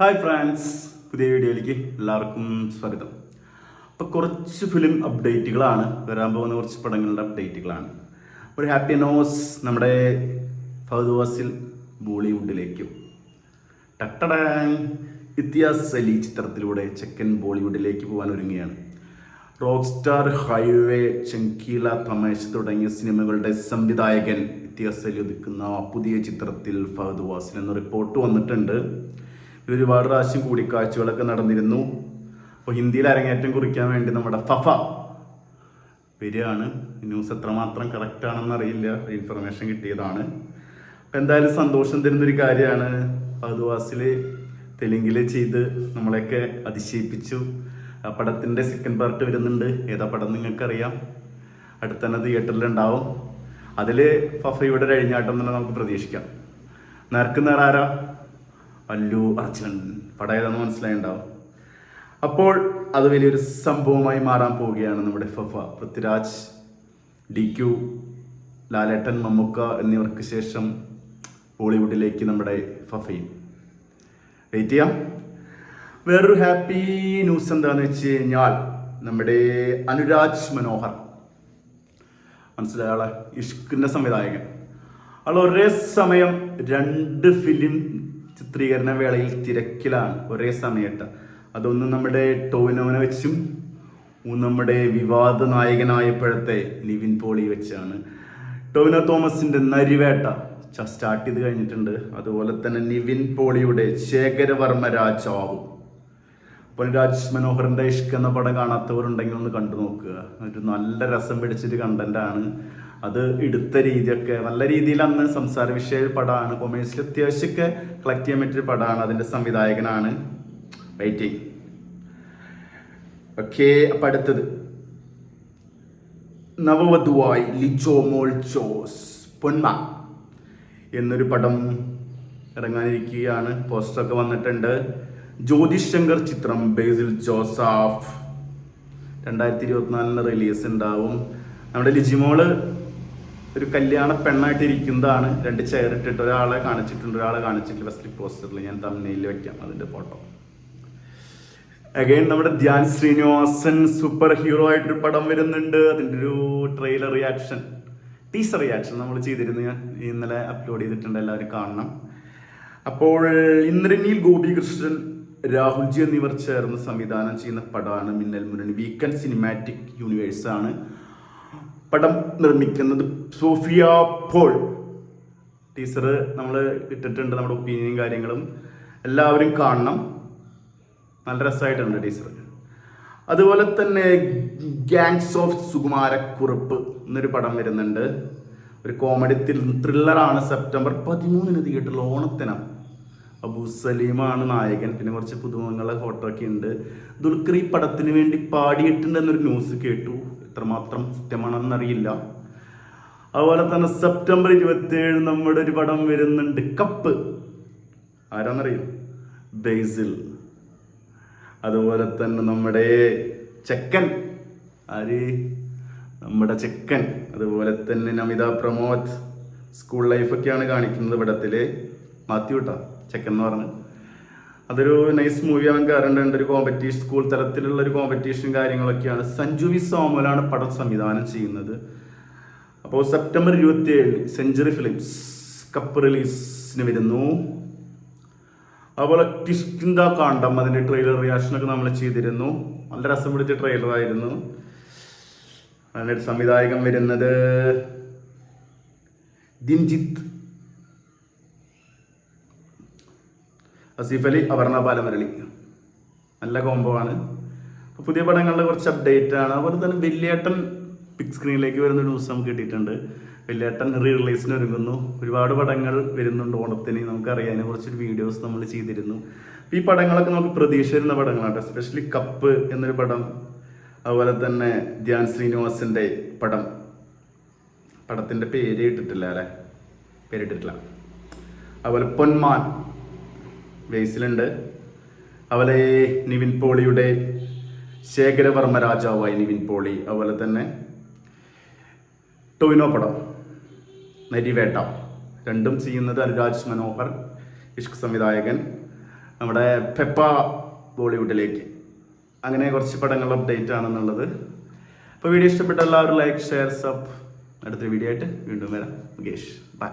Hi France പുതിയ വീഡിയോയിലേക്ക് എല്ലാവർക്കും സ്വാഗതം. അപ്പോൾ കുറച്ച് ഫിലിം അപ്ഡേറ്റുകളാണ് വരാൻ പോകുന്ന കുറച്ച് പടങ്ങളുടെ അപ്ഡേറ്റുകളാണ് ഒരു ഹാപ്പി നോസ് നമ്മുടെ ഫഹദ് വാസിൽ ബോളിവുഡിലേക്കും. ടട്ടടാങ് ഇത്യാസ് അലി ചിത്രത്തിലൂടെ ചെക്കൻ ബോളിവുഡിലേക്ക് പോകാൻ ഒരുങ്ങുകയാണ്. Rockstar Highway Chamkila Tamasha തുടങ്ങിയ സിനിമകളുടെ സംവിധായകൻ ഇത്യാസ് അലി ഒതുക്കുന്ന പുതിയ ചിത്രത്തിൽ ഫഹദ് വാസിൽ എന്ന റിപ്പോർട്ട് വന്നിട്ടുണ്ട്. ഇത് ഒരുപാട് പ്രാവശ്യം കൂടിക്കാഴ്ചകളൊക്കെ നടന്നിരുന്നു. അപ്പോൾ ഹിന്ദിയിൽ അരങ്ങേറ്റം കുറിക്കാൻ വേണ്ടി നമ്മുടെ ഫഫ വരികയാണ്. ന്യൂസ് എത്രമാത്രം കറക്റ്റ് ആണെന്ന് അറിയില്ല. ഇൻഫർമേഷൻ കിട്ടിയതാണ്. അപ്പം എന്തായാലും സന്തോഷം തരുന്നൊരു കാര്യമാണ്. ഫഹദ് വാസിൽ തെലുങ്കിൽ ചെയ്ത് നമ്മളെയൊക്കെ അതിശയിപ്പിച്ചു. ആ പടത്തിന്റെ സെക്കൻഡ് പാർട്ട് വരുന്നുണ്ട്. ഏതാ പടം നിങ്ങൾക്കറിയാം? അടുത്ത തന്നെ തിയേറ്ററിലുണ്ടാവും അതിൽ ഫഫയുടെ ഒരു അഴിഞ്ഞാട്ടം തന്നെ നമുക്ക് പ്രതീക്ഷിക്കാം. നേർക്ക് അല്ലു അർജുൻ. പടം മനസ്സിലായിണ്ടാവും. അപ്പോൾ അത് വലിയൊരു സംഭവമായി മാറാൻ പോവുകയാണ് നമ്മുടെ ഫഫ. പൃഥ്വിരാജ് ഡി ക്യു ലാലേട്ടൻ മമ്മുക്ക എന്നിവർക്ക് ശേഷം ബോളിവുഡിലേക്ക് നമ്മുടെ ഫഫയും. വെയിറ്റ് ചെയ്യാം. വേറൊരു ഹാപ്പി ന്യൂസ് എന്താണെന്ന് വെച്ച് കഴിഞ്ഞാൽ നമ്മുടെ അനുരാജ് മനോഹർ. മനസ്സിലായ ഇഷ്കിന്റെ സംവിധായകൻ. ആൾ ഒരേ സമയം രണ്ട് ഫിലിം ചിത്രീകരണ വേളയിൽ തിരക്കിലാണ് ഒരേ സമയത്ത്. അതൊന്ന് നമ്മുടെ ടോവിനോനെ വെച്ചും നമ്മുടെ വിവാദ നായകനായപ്പോഴത്തെ ലിവിൻ പോളി വെച്ചാണ്. ടോവിനോ തോമസിന്റെ നരിവേട്ട സ്റ്റാർട്ട് ചെയ്ത് കഴിഞ്ഞിട്ടുണ്ട്. അതുപോലെ തന്നെ നിവിൻ പോളിയുടെ ശേഖരവർമ്മ രാജാവ്. പൊൻരാജ് രാജ് മനോഹറിന്റെ ഇഷ്ക് എന്ന പടം കാണാത്തവരുണ്ടെങ്കിൽ ഒന്ന് കണ്ടു നോക്കുക. ഒരു നല്ല രസം പിടിച്ചൊരു കണ്ടന്റ് ആണ്. അത് എടുത്ത രീതിയൊക്കെ നല്ല രീതിയിൽ അന്ന് സംസാര വിഷയ പടമാണ് കൊമേഴ്സിൽ അത്യാവശ്യമൊക്കെ കളക്ട് ചെയ്യാൻ പറ്റിയ പടമാണ് അതിന്റെ സംവിധായകനാണ്. വെയിറ്റിംഗ് ഓക്കെ അപ്പം അടുത്തത്. നവവധുവായി ലിജോ മോൾ ജോസ് പൊന്മ എന്നൊരു പടം ഇറങ്ങാനിരിക്കുകയാണ്. പോസ്റ്ററൊക്കെ വന്നിട്ടുണ്ട്. ജ്യോതിഷ് ശങ്കർ ചിത്രം ബേസിൽ ജോസഫ് രണ്ടായിരത്തി ഇരുപത്തിനാലിന് റിലീസ് ഉണ്ടാവും. നമ്മുടെ ലിജിമോൾ ഒരു കല്യാണ പെണ്ണായിട്ട് ഇരിക്കുന്നതാണ് രണ്ട് ചെയർ ഇട്ടിട്ട് ഒരാളെ കാണിച്ചിട്ടുണ്ട് ഒരാളെ കാണിച്ചിട്ടില്ല ഫസ്റ്റ് പോസ്റ്ററിൽ ഞാൻ തമ്മിൽ വെക്കാം അതിന്റെ ഫോട്ടോ അഗൈൻ നമ്മുടെ ധ്യാൻ ശ്രീനിവാസൻ സൂപ്പർ ഹീറോ ആയിട്ടൊരു പടം വരുന്നുണ്ട്. അതിന്റെ ഒരു ട്രെയിലർ റിയാക്ഷൻ ടീസർ റിയാക്ഷൻ നമ്മൾ ചെയ്തിരുന്നു. ഞാൻ ഇന്നലെ അപ്ലോഡ് ചെയ്തിട്ടുണ്ട് എല്ലാവരും കാണണം. അപ്പോൾ ഇന്ദ്രനീൽ ഗോപികൃഷ്ണൻ രാഹുൽജി എന്നിവർ ചേർന്ന് സംവിധാനം ചെയ്യുന്ന പടമാണ് Minnal Murali weekend cinematic universe ആണ്. പടം നിർമ്മിക്കുന്നത് സോഫിയ പോൾ. ടീച്ചർ നമ്മൾ ഇട്ടിട്ടുണ്ട് നമ്മുടെ ഒപ്പീനിയനും കാര്യങ്ങളും എല്ലാവരും കാണണം. നല്ല രസമായിട്ടുണ്ട് ടീച്ചർ അതുപോലെ തന്നെ ഗാങ്സ് ഓഫ് സുകുമാരക്കുറുപ്പ് എന്നൊരു പടം വരുന്നുണ്ട്. ഒരു കോമഡി ത്രില്ലറാണ് സെപ്റ്റംബർ പതിമൂന്നിന് തിയേറ്ററിൽ ഓണത്തിനാണ് അബു സലീമാണ് നായകൻ പിന്നെ കുറച്ച് പുതുമുഖങ്ങളുടെ ഫോട്ടോ ഒക്കെ ഉണ്ട്. ദുൽഖർ ഈ പടത്തിന് വേണ്ടി പാടിയിട്ടുണ്ട് എന്നൊരു ന്യൂസ് കേട്ടു. എത്രമാത്രം സത്യമാണെന്നറിയില്ല. അതുപോലെ തന്നെ സെപ്റ്റംബർ ഇരുപത്തിയേഴ് നമ്മുടെ ഒരു പടം വരുന്നുണ്ട്. കപ്പ്. ആരാന്നറിയോ? ബേസിൽ. അതുപോലെ തന്നെ നമ്മുടെ ചെക്കൻ. ആര്? നമ്മുടെ ചെക്കൻ. അതുപോലെ തന്നെ നമിത പ്രമോദ്. സ്കൂൾ ലൈഫൊക്കെയാണ് കാണിക്കുന്നത് പടത്തിൽ. മാത്യു കേട്ടോ ചെക്കൻ എന്ന് പറഞ്ഞ്. അതൊരു നൈസ് മൂവി അവൻ കയറേണ്ടതുണ്ട് ഒരു കോമ്പറ്റീഷൻ സ്കൂൾ തലത്തിലുള്ള ഒരു കോമ്പറ്റീഷൻ കാര്യങ്ങളൊക്കെയാണ്. സഞ്ജു വി. സോമലാണ് പടം സംവിധാനം ചെയ്യുന്നത്. അപ്പോൾ സെപ്റ്റംബർ ഇരുപത്തി ഏഴിന് സെഞ്ചുറി ഫിലിംസ് കപ്പ് റിലീസിന് വരുന്നു. അതുപോലെ കിഷ്കിന്ത കാണ്ടം അതിന്റെ ട്രെയിലർ റിയാക്ഷനൊക്കെ നമ്മൾ ചെയ്തിരുന്നു. നല്ല രസം പിടിച്ച ട്രെയിലറായിരുന്നു അതിന്റെ സംവിധായകൻ വരുന്നത് ദിൻജിത്ത് അസീഫ് അലി അപർണ നല്ല കോംബോ ആണ്. അപ്പോൾ പുതിയ പടങ്ങളുടെ കുറച്ച് അപ്ഡേറ്റ് ആണ്. അതുപോലെ തന്നെ വലിയേട്ടൻ ബിഗ് സ്ക്രീനിലേക്ക് വരുന്ന ന്യൂസ് നമുക്ക് കിട്ടിയിട്ടുണ്ട്. വലിയേട്ടൻ റീ റിലീസിന് ഒരുങ്ങുന്നു. ഒരുപാട് പടങ്ങൾ വരുന്നുണ്ട് ഓണത്തിന്. നമുക്കറിയാം അതിനെ കുറിച്ചൊരു വീഡിയോസ് നമ്മൾ ചെയ്തിരുന്നു. ഈ പടങ്ങളൊക്കെ നമുക്ക് പ്രതീക്ഷ വരുന്ന പടങ്ങളാണ്. എസ്പെഷ്യലി കപ്പ് എന്നൊരു പടം. അതുപോലെ തന്നെ ധ്യാൻ ശ്രീനിവാസിന്റെ പടം. പടത്തിന്റെ പേര് ഇട്ടിട്ടില്ല അല്ലേ? പേരിട്ടിട്ടില്ല. അതുപോലെ പൊന്മാൻ. ബേസിലുണ്ട്. അതുപോലെ നിവിൻ പോളിയുടെ ശേഖരവർമ്മ രാജാവായി നിവിൻ പോളി അതുപോലെ തന്നെ ടൊവിനോ പടം നരിവേട്ട. രണ്ടും ചെയ്യുന്നത് അനുരാജ് മനോഹർ ഇഷ്ക് സംവിധായകൻ. നമ്മുടെ പെപ്പ ബോളിവുഡിലേക്ക്. അങ്ങനെ കുറച്ച് പടങ്ങൾ അപ്ഡേറ്റ് ആണെന്നുള്ളത്. അപ്പോൾ വീഡിയോ ഇഷ്ടപ്പെട്ട എല്ലാവരും ലൈക്ക് ഷെയർ സബ് അടുത്ത വീഡിയോ ആയിട്ട് വീണ്ടും വരാം. മുകേഷ് ബൈ